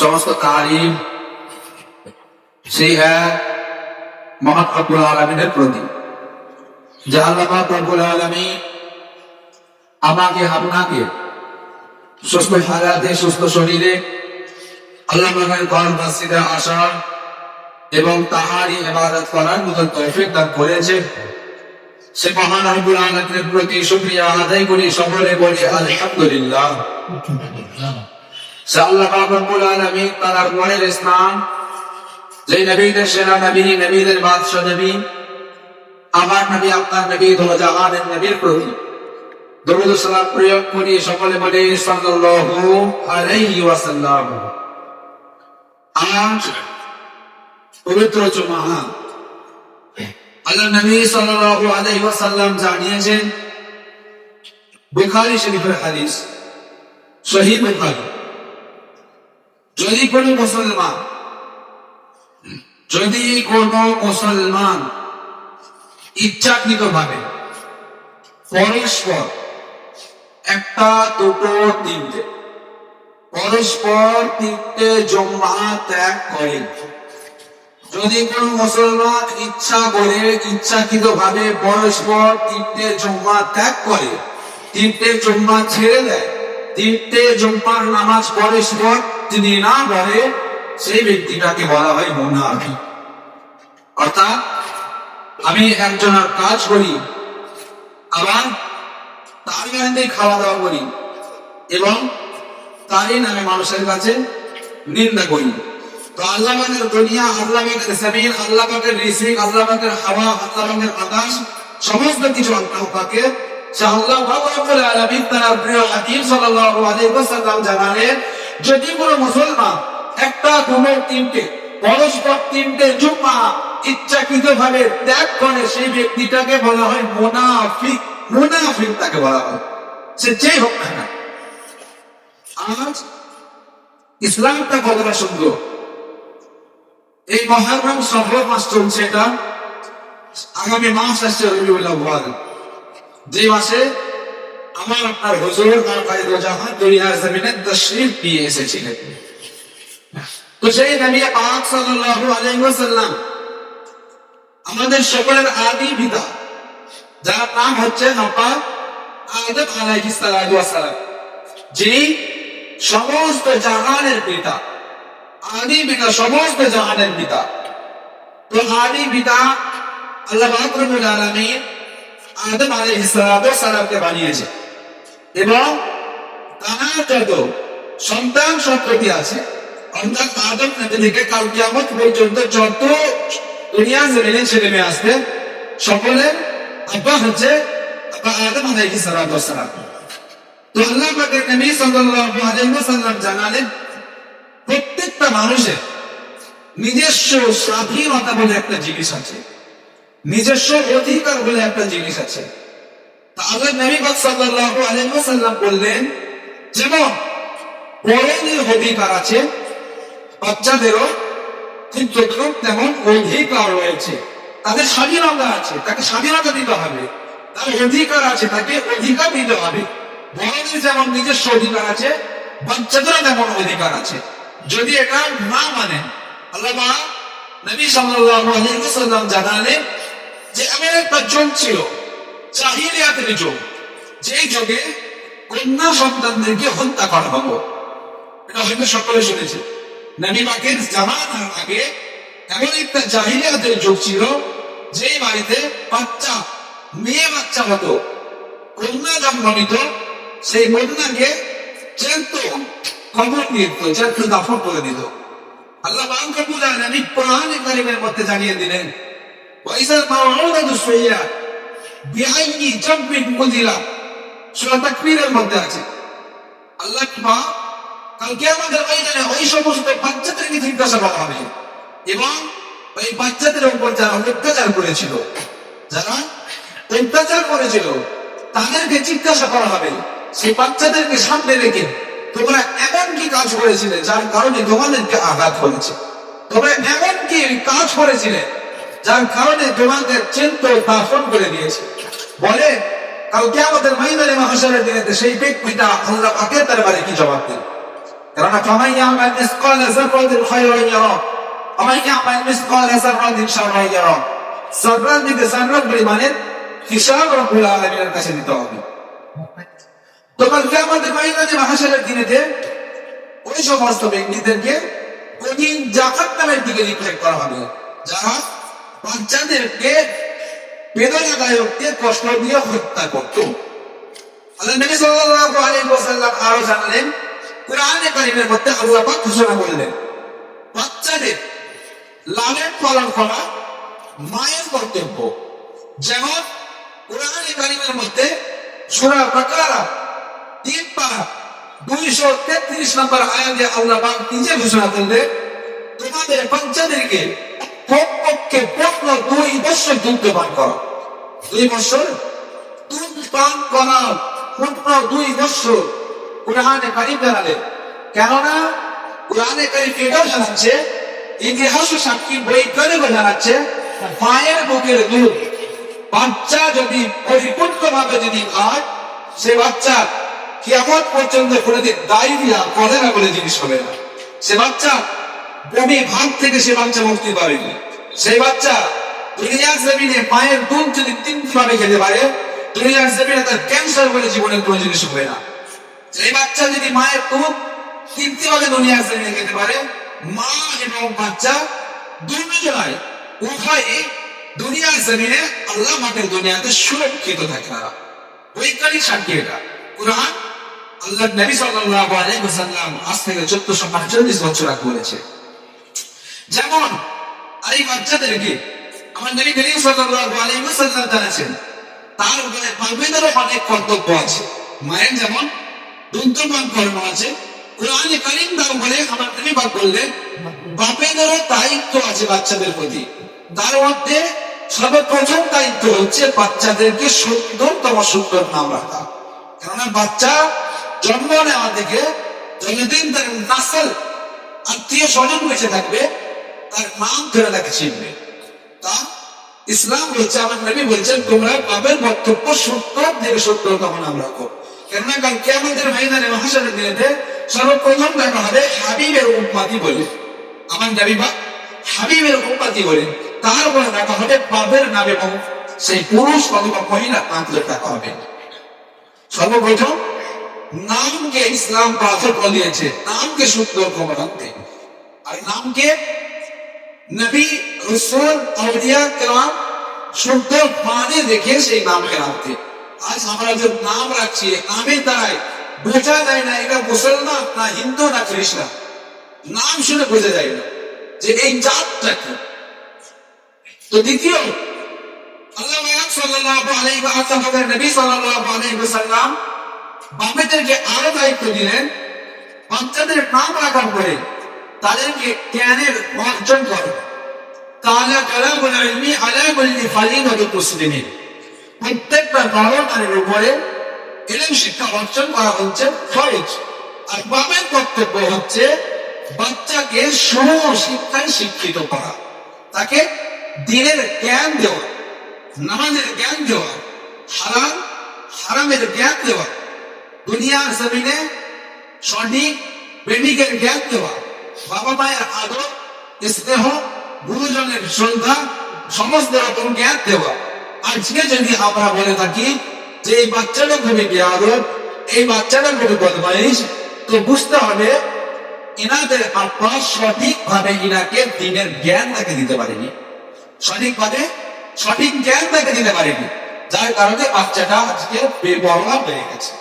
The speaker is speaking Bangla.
সমস্ত তারিফ সেই এক মহান রব্বুল আলমিনের প্রতি। যে আল্লাহ পাক আলমী আমাকে, আপনাকে সুস্থ হারাতে সুস্থ শরীরে আল্লাহ ঘর মসজিদে আসা এবং তাহারই ইবাদত করার মতো তৌফিক দান করেছে। সে মহান রব্বুল আলমিনের প্রতি শুকরিয়া আদায় করি, সকলে বলি, আলহামদুলিল্লাহ। আল্লাহ রব্বুল আলামিন তার মনের স্নান যে নবীদের সেরা নবী, নবীদের বাদশাহ নবী, আমার নবী, আপনার নবী দো জাহানের নবীর প্রতি। দরুদ সালাম প্রয়োগ করি সকলে বলে সাল্লাল্লাহু আলাইহি ওয়াসাল্লাম। আজ পবিত্র জুমা। আল্লাহ নবী সাল্লাল্লাহু আলাইহি ওয়াসাল্লাম জানিয়েছেন, বুখারী শরীফের হাদিস, সহিহ বুখারী। যদি কোনো মুসলমান, যদি কোনো মুসলমান ইচ্ছাকৃত ভাবে পরস্পর একটা দুটো তিনটে, পরস্পর তিনটে জমা ত্যাগ করে, যদি কোন মুসলমান ইচ্ছা করে ইচ্ছাকৃত ভাবে পরস্পর তিনটে জমা ত্যাগ করে, তিনটে জমা ছেড়ে দেয়, তিনটে জম্পার নামাজ পরস্পর তিনি না পড়ে সেই ব্যক্তিটাকে বলা হয় মুনাফি। অর্থাৎ, আমি একজনের কাজ করি, আবার তার গানে খাওয়া দাওয়া করি, এবং তারই নামে মানুষের কাছে নিন্দা করি। তো আল্লাহ পাকের দুনিয়া, আল্লাহ পাকের জমিন, আল্লাহ পাকের হাওয়া, আল্লাহ পাকের আকাশ, সমস্ত কিছু আল্লাহ পাকের সে আল্লাহ আলামিন তার প্রিয় হাবিব সাল্লাল্লাহু আলাইহি জানালেন যদি কোনো মুসলমান একটা ঘুমের তিনটে, পরস্পর তিনটে জুম্মা ইচ্ছাকৃত ভাবে ত্যাগ করে, সেই ব্যক্তিটাকে বলা হয় মুনাফিক। মুনাফিক তাকে বলা হয়। সে যেই হোক না আজ ইসলামটা কতটা সুন্দর। এই মহারম সফর মাস চলছে এটা আগামী মাস আসছে রবিউল আউয়াল। যে মাসে আমার আপনার হুজুর কায়দ জাহান দুনিয়ার জমিনে তশরিফ দিয়ে এসেছিলেন। তো সেই নবী পাক সাল্লাল্লাহু আলাইহি ওয়াসাল্লাম আমাদের সকলের আদি পিতা, যার নাম হচ্ছে নপা আদম আলাইহিস ওয়াসালাম সমস্ত জাহানের পিতা, আদি পিতা, সমস্ত জাহানের পিতা। তো আদি পিতা আল্লাহ পাক রব্বুল আলামিন আদম আলাইহিস সালাতু ওয়াসালামকে বানিয়েছে এবং তার যত সন্তান সন্ততি আছে, অর্থাৎ আদম পর্যন্ত যত দুনিয়া ছেলে মেয়ে আব্বা হচ্ছে প্রত্যেকটা মানুষের নিজস্ব স্বাধীনতা বলে একটা জিনিস আছে। নিজস্ব অধিকার বলে একটা জিনিস আছে। তাহলে নবী সাল্লাল্লাহু আলাইহি বললেন, যেমন বড়দের অধিকার আছে, বাচ্চাদেরও ঠিক তেমন অধিকার রয়েছে। তাদের স্বাধীনতা আছে, তাকে স্বাধীনতা দিতে হবে। তার অধিকার আছে, তাকে অধিকার দিতে হবে। বড়দের যেমন নিজস্ব অধিকার আছে, বাচ্চাদেরও তেমন অধিকার আছে। যদি এটা না মানেন, আল্লাহ নবী সাল্লাল্লাহু আলাইহি ওয়াসাল্লাম জানালেন যে এমন একটা যুগ ছিল জাহিলিয়াতের যুগ। যেই যুগে কন্যা সন্তানদেরকে হত্যা করা হতো এটা হয়তো সকলে শুনেছে। নবী পাকের আগে এমন একটা জাহিলিয়াতের যুগ ছিল, যেই বাড়িতে বাচ্চা, মেয়ে বাচ্চা হতো। কন্যা জন্ম নিত সেই কন্যাকে চেন্ত খবর নিয়ে দিত চেন্ত দাফন করে দিত। আল্লাহ বাংকাবুল আলমী কোরআন কারিমের মধ্যে জানিয়ে দিলেন ওয়াইসাল মাউলাদু সুইয়া সূরা তাকবীরের মধ্যে আছে। আল্লাহ মা? কালকে আমাদের ওই সমস্ত বাচ্চাদেরকে জিজ্ঞাসা করা হবে। এবং ওই বাচ্চাদের উপর যারা অত্যাচার করেছিল, যারা অত্যাচার করেছিল, তাদেরকে জিজ্ঞাসা করা হবে। সেই বাচ্চাদেরকে সামনে রেখে তোমরা এমন কি কাজ করেছিলে যার কারণে তোমাদেরকে আঘাত করেছে? তোমরা এমন কি কাজ করেছিলে যার কারণে তোমাদের চিন্ত দাফন করে দিয়েছে? বলে কালকে আমাদের মহিলারে মহাশয়ের দিনে সেই ব্যক্তিটা আল্লাহ পাকের দরবারে কি জবাব দেবে কেননা ফামান ইয়ামাল পরিমাণের হিসাব রব্বুল কাছে দিতে হবে। দিনেতে ওই সমস্ত ব্যক্তিদেরকে কঠিন জাহাত নামের দিকে নিক্ষেপ করা হবে। যারা বাচ্চাদেরকে বেদনাদায়ককে কষ্ট দিয়ে হত্যা করত। আল্লাহ নবী সাল্লাল্লাহু আলাইহি ওয়াসাল্লাম আরও জানালেন, কোরআনে কারীমের মধ্যে আল্লাহ ঘোষণা করলেন, বাচ্চাদের লালন পালন করা মায়ের কর্তব্য। যেমন কোরআনে কারীমের মধ্যে সূরা বাকারা, তিন পারা দুইশো তেত্রিশ নম্বর আয়াতে আল্লাহ পাক নিজে ঘোষণা করলেন, তোমাদের বাচ্চাদেরকে কমপক্ষে পনেরো দুই বছর দুধ পান করো। দুই বছর? দুধ পান করা পনেরো দুই বছর। কোরআনে কারিম জানালে। কেননা কোরআনে কারিম এটাও জানাচ্ছে, ইতিহাস সাক্ষী বৈজ্ঞানিকও জানাচ্ছে, মায়ের বুকের দুধ। বাচ্চা যদি পরিপূর্ণ ভাবে যদি খায়, সে বাচ্চা কিয়ামত পর্যন্ত কোনোদিন ডায়রিয়া কলেরা বলে জিনিস হবে না। সে বাচ্চা বমি ভাগ থেকে সে বাচ্চা মুক্তি পাবেনি সেই বাচ্চা দুনিয়ার জমিনে মায়ের দুধ যদি তিনটি ভাবে খেতে পারে, দুনিয়ার জমিনে তার ক্যান্সার বলে জীবনের কোনো জিনিস হবে না। সেই বাচ্চা যদি মায়ের দুধ তিনটি ভাবে দুনিয়ার জমিনে খেতে পারে, মা এবং বাচ্চা দুজনাই উভয়ে দুনিয়ার জমিনে আল্লাহ মাঠের দুনিয়াতে সুরক্ষিত থাকে তারা। বৈজ্ঞানিক সাক্ষী এটা। কোরআন আল্লাহ নবী সাল্লাল্লাহু আলাইহি আজ থেকে 1448 বছর আগে বলেছে যেমন এই বাচ্চাদেরকে আমার নবী করিম সাল্লাল্লাহু আলাইহি তার উপরে পালবেদেরও অনেক কর্তব্য আছে। মায়ের যেমন দুধ পান করানো আছে, কোরআনে কারিম তার উপরে আমার নবী পাক বললেন বাপেদেরও দায়িত্ব আছে বাচ্চাদের প্রতি। তার মধ্যে সর্বপ্রথম দায়িত্ব হচ্ছে বাচ্চাদেরকে সুন্দরতম সুন্দর নাম রাখা। কেননা বাচ্চা জন্ম নেওয়া থেকে যতদিন তার নাসল আত্মীয় স্বজন বেঁচে থাকবে তার নাম ধরে তাকে চিনবে তা ইসলাম বলছে আমার নবী বলছেন, তোমরা বাবের বক্তব্য সত্য থেকে সত্যতম নাম রাখো কেননা কাল কেমন ময়দানে মহাসারের দিনেতে সর্বপ্রথম দেখা হবে হাবিবের উম্মাতি বলে। আমার নবী বা হাবিবের উম্মাতি বলে। তারপরে দেখা হবে বাবের নাম এবং সেই পুরুষ অথবা মহিলা নাম ধরে দেখা হবে। সর্বপ্রথম নামকে ইসলাম প্রাধান্য দিয়েছে। নামকে খবর আনতে। আর নামকে নবী রসুল আউলিয়া কেরাম সুন্দর মানে দেখে সেই নামকে রাখতে আজ আমরা যে নাম রাখছি নামের দ্বারাই বোঝা যায় না এটা মুসলমান না হিন্দু না খ্রিস্টান নাম শুনে বোঝা যায় না যে এই জাতটা কি তো দ্বিতীয় আল্লাহ সাল্লাল্লাহু আলাইহি ওয়া সাল্লাম নবী সাল্লাল্লাহু আলাইহি ওয়াসাল্লাম বাপেদেরকে আরও দায়িত্ব দিলেন বাচ্চাদের নাম রাখার পরে তাদেরকে জ্ঞানের অর্জন করে। তাহলে কালামুল ইলমি আলা কুল্লি ফারিদাতুল মুসলিমিন প্রত্যেকটা ধর্মের উপরে ইলম শিক্ষা অর্জন করা হচ্ছে ফরজ। আর বাপের কর্তব্য হচ্ছে বাচ্চাকে শুভ শিক্ষায় শিক্ষিত করা। তাকে দিনের জ্ঞান দেওয়া, নামাজের জ্ঞান দেওয়া, হারাম, হারামের জ্ঞান দেওয়া, দুনিয়ার জমিনে সঠিক প্রেমিকের জ্ঞান দেওয়া বাবা মায়ের আদর, স্নেহ, গুরুজনের শ্রদ্ধা, সমস্ত রকম জ্ঞান দেওয়া। আজকে যদি আমরা বলে থাকি যে এই বাচ্চাটা খুবই বেয়াদব এই বাচ্চাটা খুবই বদমাইশ, তো বুঝতে হবে এনাদের আব্বা সঠিক ভাবে ইনাকে দিনের জ্ঞান তাকে দিতে পারেনি। সঠিকভাবে সঠিক জ্ঞান তাকে দিতে পারেনি, যার কারণে বাচ্চাটা আজকে বেবরলা হয়ে গেছে।